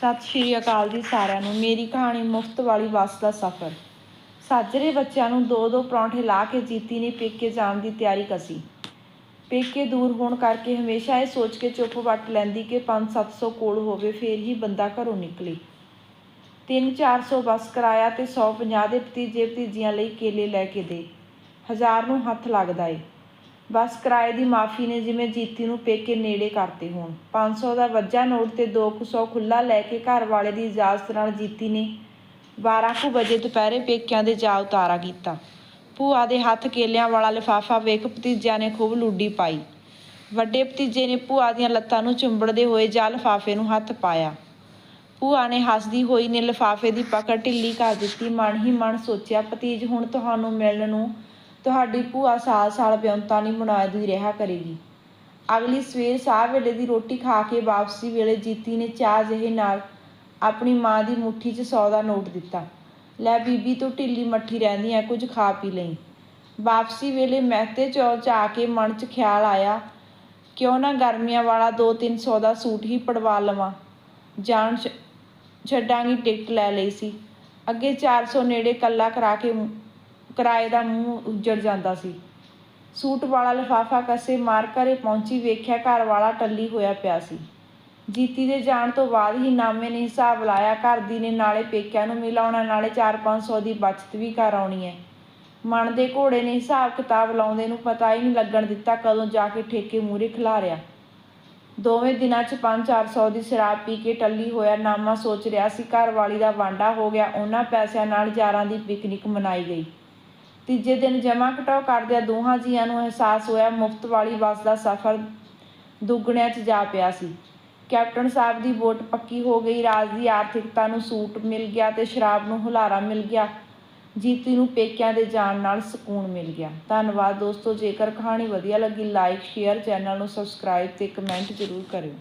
ਸਤਿ ਸ਼੍ਰੀ ਅਕਾਲ ਜੀ ਸਾਰਿਆਂ ਨੂੰ। ਮੇਰੀ ਕਹਾਣੀ ਮੁਫਤ ਵਾਲੀ ਬੱਸ ਦਾ ਸਫ਼ਰ। ਸਾਜਰੇ ਬੱਚਿਆਂ ਨੂੰ ਦੋ ਦੋ ਪਰੌਂਠੇ ਲਾ ਕੇ ਜੀਤੀ ਨੇ ਪੇਕੇ ਜਾਣ ਦੀ ਤਿਆਰੀ ਕਸੀ। ਪੇਕੇ ਦੂਰ ਹੋਣ ਕਰਕੇ ਹਮੇਸ਼ਾ ਇਹ ਸੋਚ ਕੇ ਚੁੱਪ ਵੱਟ ਲੈਂਦੀ ਕਿ 5-700 ਕੋਲ ਹੋਵੇ, ਫੇਰ ਹੀ ਬੰਦਾ ਘਰੋਂ ਨਿਕਲੇ। 3-400 ਬੱਸ ਕਰਾਇਆ ਤੇ 150 ਦੇ ਭਤੀਜੇ ਭਤੀਜੀਆਂ ਲਈ ਕੇਲੇ ਲੈ ਕੇ ਦੇ। ਹਜ਼ਾਰ ਨੂੰ ਹੱਥ ਲੱਗਦਾ ਏ। ਬਸ ਕਿਰਾਏ ਦੀ ਮਾਫੀ ਨੇ ਜਿਵੇਂ ਜੀਤੀ ਨੂੰ ਪੇਕੇ ਨੇੜੇ ਕਰਤੇ ਹੋਣ। 500 ਦਾ ਵੱਜਾ ਨੋਟ ਤੇ 200 ਖੁੱਲਾ ਲੈ ਕੇ ਘਰ ਵਾਲੇ ਦੀ ਇਜਾਜ਼ਤ ਨਾਲ ਜੀਤੀ ਨੇ। 12 ਵਜੇ ਦੁਪਹਿਰੇ ਪੇਕਿਆਂ ਦੇ ਜਾ ਉਤਾਰਾ ਕੀਤਾ। ਭੂਆ ਦੇ ਹੱਥ ਕੇਲਿਆਂ ਵਾਲਾ ਲਿਫਾਫਾ ਵੇਖ ਭਤੀਜਿਆਂ ਨੇ ਖੂਬ ਲੁੱਡੀ ਪਾਈ। ਵੱਡੇ ਭਤੀਜੇ ਨੇ ਭੂਆ ਦੀਆਂ ਲੱਤਾਂ ਨੂੰ ਚੁੰਬੜਦੇ ਹੋਏ ਜਾ ਲਿਫਾਫੇ ਨੂੰ ਹੱਥ ਪਾਇਆ। ਭੂਆ ਨੇ ਹੱਸਦੀ ਹੋਈ ਨੇ ਲਿਫਾਫੇ ਦੀ ਪਕੜ ਢਿੱਲੀ ਕਰ ਦਿੱਤੀ। ਮਨ ਹੀ ਮਨ ਸੋਚਿਆ, ਭਤੀਜ, ਹੁਣ ਤੁਹਾਨੂੰ ਮਿਲਣ ਨੂੰ ਤੁਹਾਡੀ ਭੂਆ ਸਾਲ ਸਾਲ ਵਿਉਂਤਾ ਨਹੀਂ ਬਣਾਦੀ ਰਿਹਾ ਕਰੇਗੀ। ਅਗਲੀ ਸਵੇਰ ਸਾਹ ਵੇਲੇ ਦੀ ਰੋਟੀ ਖਾ ਕੇ ਵਾਪਸੀ ਵੇਲੇ ਜੀਤੀ ਨੇ ਚਾਹ ਜਿਹੇ ਨਾਲ ਆਪਣੀ ਮਾਂ ਦੀ ਮੁੱਠੀ 'ਚ ਸੌ ਦਾ ਨੋਟ ਦਿੱਤਾ। ਲੈ ਬੀਬੀ ਤੂੰ ਢਿੱਲੀ ਮੱਠੀ ਰਹਿੰਦੀ ਐ, ਕੁਝ ਖਾ ਪੀ ਲਈ। ਵਾਪਸੀ ਵੇਲੇ ਮਹਿਤੇ ਚੌਲ 'ਚ ਆ ਕੇ ਮਨ 'ਚ ਖਿਆਲ ਆਇਆ, ਕਿਉਂ ਨਾ ਗਰਮੀਆਂ ਵਾਲਾ 2-300 ਦਾ ਸੂਟ ਹੀ ਪੜਵਾ ਲਵਾਂ। ਜਾਣ ਛੱਡਾਂਗੀ ਟਿਕਟ ਲੈ ਲਈ ਸੀ। ਅੱਗੇ 400 ਨੇੜੇ ਕੱਲਾ ਕਰਾ ਕੇ ਕਿਰਾਏ ਦਾ ਮੂੰਹ ਉੱਜੜ ਜਾਂਦਾ ਸੀ। ਸੂਟ ਵਾਲਾ ਲਿਫਾਫਾ ਕਸੇ ਮਾਰ ਘਰੇ ਪਹੁੰਚੀ ਵੇਖਿਆ ਘਰ ਵਾਲਾ ਟੱਲੀ ਹੋਇਆ ਪਿਆ ਸੀ। ਜੀਤੀ ਦੇ ਜਾਣ ਤੋਂ ਬਾਅਦ ਹੀ ਨਾਮੇ ਨੇ ਹਿਸਾਬ ਲਾਇਆ ਘਰ ਦੀ ਨੇ ਨਾਲੇ ਪੇਕਿਆਂ ਨੂੰ ਮਿਲਾਉਣਾ, ਨਾਲੇ 4-500 ਦੀ ਬਚਤ ਵੀ ਕਰ ਆਉਣੀ ਹੈ। ਮਨ ਦੇ ਘੋੜੇ ਨੇ ਹਿਸਾਬ ਕਿਤਾਬ ਲਾਉਂਦੇ ਨੂੰ ਪਤਾ ਹੀ ਨਹੀਂ ਲੱਗਣ ਦਿੱਤਾ ਕਦੋਂ ਜਾ ਕੇ ਠੇਕੇ ਮੂਰੇ ਖਿਲਾਰਿਆ। ਦੋਵੇਂ ਦਿਨਾਂ 'ਚ 5-400 ਦੀ ਸ਼ਰਾਬ ਪੀ ਕੇ ਟੱਲੀ ਹੋਇਆ ਨਾਮਾ ਸੋਚ ਰਿਹਾ ਸੀ ਘਰ ਵਾਲੀ ਦਾ ਵਾਂਡਾ ਹੋ ਗਿਆ, ਉਹਨਾਂ ਪੈਸਿਆਂ ਨਾਲ ਯਾਰਾਂ ਦੀ ਪਿਕਨਿਕ ਮਨਾਈ ਗਈ। ਤੀਜੇ ਦਿਨ ਜਮਾ ਘਟਾਓ ਕਰਦਿਆਂ ਦੋਹਾਂ ਜੀਆਂ ਨੂੰ ਅਹਿਸਾਸ ਹੋਇਆ ਮੁਫਤ ਵਾਲੀ ਬੱਸ ਦਾ ਸਫ਼ਰ ਦੁੱਗਣਿਆਂ 'ਚ ਜਾ ਪਿਆ ਸੀ। ਕੈਪਟਨ ਸਾਹਿਬ ਦੀ ਵੋਟ ਪੱਕੀ ਹੋ ਗਈ, ਰਾਜ ਦੀ ਆਰਥਿਕਤਾ ਨੂੰ ਸੂਟ ਮਿਲ ਗਿਆ ਤੇ ਸ਼ਰਾਬ ਨੂੰ ਹੁਲਾਰਾ ਮਿਲ ਗਿਆ। ਜੀਤੀ ਨੂੰ ਪੇਕਿਆਂ ਦੇ ਜਾਣ ਨਾਲ ਸਕੂਨ ਮਿਲ ਗਿਆ। ਧੰਨਵਾਦ ਦੋਸਤੋ, ਜੇਕਰ ਕਹਾਣੀ ਵਧੀਆ ਲੱਗੀ, ਲਾਈਕ, ਸ਼ੇਅਰ, ਚੈਨਲ ਨੂੰ ਸਬਸਕ੍ਰਾਈਬ ਤੇ ਕਮੈਂਟ ਜ਼ਰੂਰ ਕਰਿਓ।